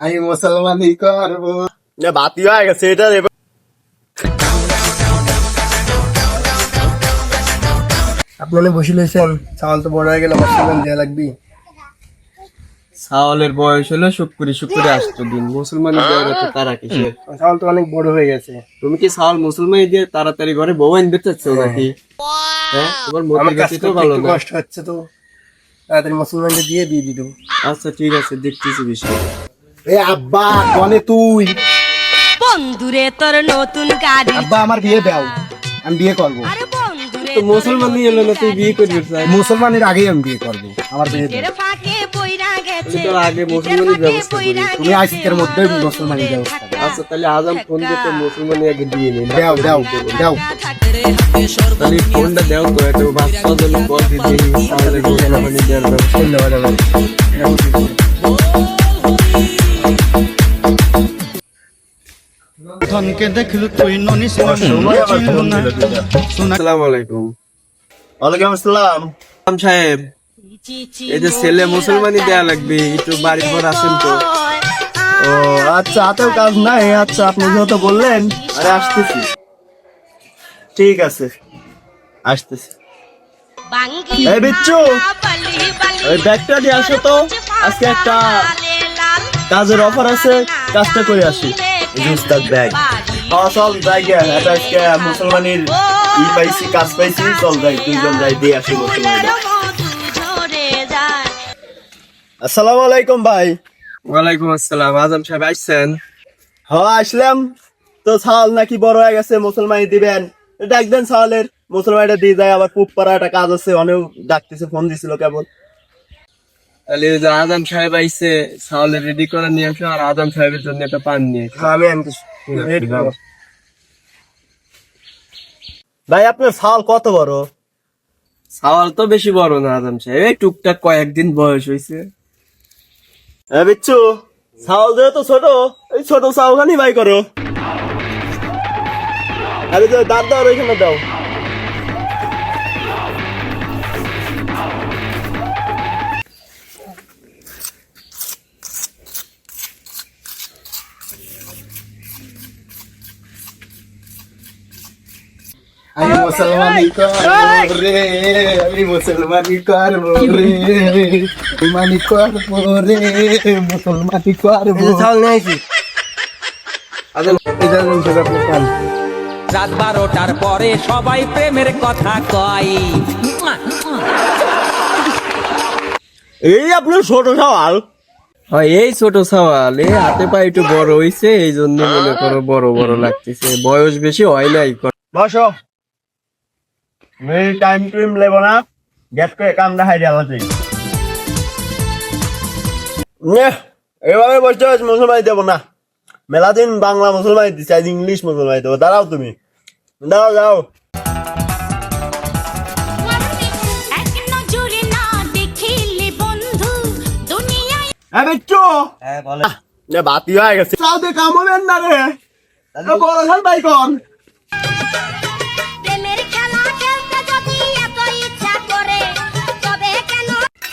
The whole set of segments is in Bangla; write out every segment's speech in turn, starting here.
আমি মুসলমানই করব। না বাতি হয়ে গেছে এটা এবার আপনারা বসে লইছেন চাউল তো বড় হয়ে গেল মুসলমান দেয়া লাগবি। সাওয়ালের বয়স হলো শুক্রি শুক্রি আসতো দিন। মুসলমান তারা কিসের? চাউল তো অনেক বড় হয়ে গেছে। তুমি কি সাওয়াল মুসলমান দিয়ে তাড়াতাড়ি ঘরে বউ আনতে চাচ্ছ নাকি? হ্যাঁ? তোমার আমার মতির কাছে কাছে তো তো ভালো কষ্ট হচ্ছে তো। তাড়াতাড়ি মুসলমানকে দিয়ে দিয়ে দিত। আচ্ছা ঠিক আছে দেখতেছি বিষয় এ আব্বা কনে তুই বন্ধুরে তোর নতুন গাড়ি আব্বা আমার বিয়ে দাও আমি বিয়ে করব আরে বন্ধুরে তো মুসলমান নিয়ে এলো না তুই বিয়ে করবি মুসলমানের আগেই আমি বিয়ে করব আমার বিয়ে দাও ফাঁকে বইরা গেছে তোর আগে মুসলমানের ব্যবস্থা করি তুমি আজকের মধ্যে মুসলমানের ব্যবস্থা আচ্ছা তাহলে আজাম ফোন দিয়ে তো মুসলমানই আগে দিয়ে নিন দাও দাও দাও তাহলে ফোনটা দাও তো একটা বাচ্চা কল তাহলে মুসলমানই দেওয়ার ব্যবস্থা ধন্যবাদ ধনকে দেখলু তুই ননি আসসালামু আলাইকুম। ওয়ালাইকুম আসসালাম। আম সাহেব এই যে ছেলে মুসলমানই দেয়া লাগবে একটু বাড়ির পর আসেন তো। ও আচ্ছা হাতেও কাজ নাই আচ্ছা আপনি যেহেতু বললেন আরে আসতেছি। ঠিক আছে আসতেছি। এই বিচ্ছু ওই ব্যাগটা দিয়ে আসো তো। আজকে একটা কাজের অফার আছে কাজটা করে আসি। উস্তাদ ব্যাগ হ্যাঁ চল যাই গে এটা আজকে মুসলমানের ই পাইছি কাজ পাইছি চল যাই দুইজন যাই দিয়ে আসি মুসলমানের আসসালামু আলাইকুম ভাই ওয়ালাইকুম আসসালাম। আজম সাহেব আসছেন হ আসলাম। তো ছাল নাকি বড় হয়ে গেছে মুসলমানি দিবেন। ডাক দেন ছালের। মুসলমানিটা দিয়ে যায় আবার পুপ পাড়া একটা কাজ আছে অনেক ডাকতেছে ফোন দিছিল কেবল। তাহলে আজম সাহেব আইছে সাওয়ালে রেডি করে নিয়ে আসো আর আজম সাহেবের জন্য একটা পান নিয়ে আমি তো। ভাই আপনার কত বড়? সাওয়াল তো বেশি বড় না আজম সাহেব এই টুকটাক কয়েকদিন বয়স হয়েছে হ্যাঁ বিচ্ছু ছাল যেহেতু ছোট এই ছোট ছালখানি বাই করো। আরে যে দাঁত দাও ওইখানে দাও। আমি করব রে আমি করব রে করব রে করব রাত বারোটার পরে সবাই প্রেমের কথা কয়। এই আপনার ছোট সওয়াল। হয় এই ছোট সওয়াল এই হাতে পা একটু বড় হইছে এই জন্য মনে করো বড় বড় লাগতেছে। বয়স বেশি হয় নাই। বসো। মেরি টাইম টুইম লেব না গেট করে হাই দেওয়া আছে এভাবে বসতে হচ্ছে মুসলমান দেবো না। মেলা দিন বাংলা মুসলমান দিচ্ছে আজ ইংলিশ মুসলমান দেবো। দাঁড়াও তুমি। দাঁড়াও দুনিয়ায় হ্যাঁ বাতি হয়ে গেছে। দে না রে বড় ভাই কন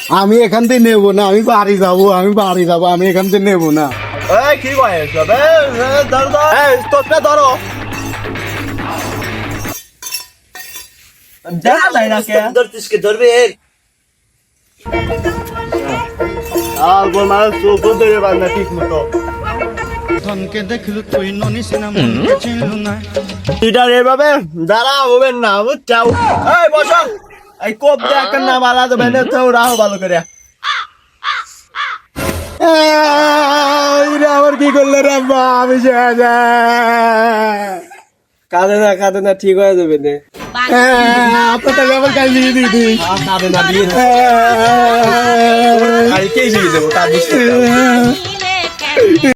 আমি এখান থেকে নেব না আমি বাড়ি যাব আমি বাড়ি যাব আমি এখান থেকে নেব না। এই কি কয় সব এ এ, ধরো ধরো। এই তোরটা ধরো। দেখা যায় না কে ধরতিস কে ধরবে? এর আর গোল মার চোখ ধরে বান্ধা ঠিক মতো। ধনকে দেখলু তুই ননি সিনা মনকে চিনলু না। এটা এভাবে দাঁড়া হবেন না বুঝছাও? এই বসো। এই কোপ দিয়ে একটা নাম আলাদা বেনে তো রাহো ভালো করে। রে, আমার কি করলে রে আমি কাঁদে না কাঁদে না ঠিক হয়ে যাবে আপনার আমার দিয়ে কাঁদে না দিয়ে হ্যাঁ। বাড়িতেই দিয়ে দেবো কাঁদিস না।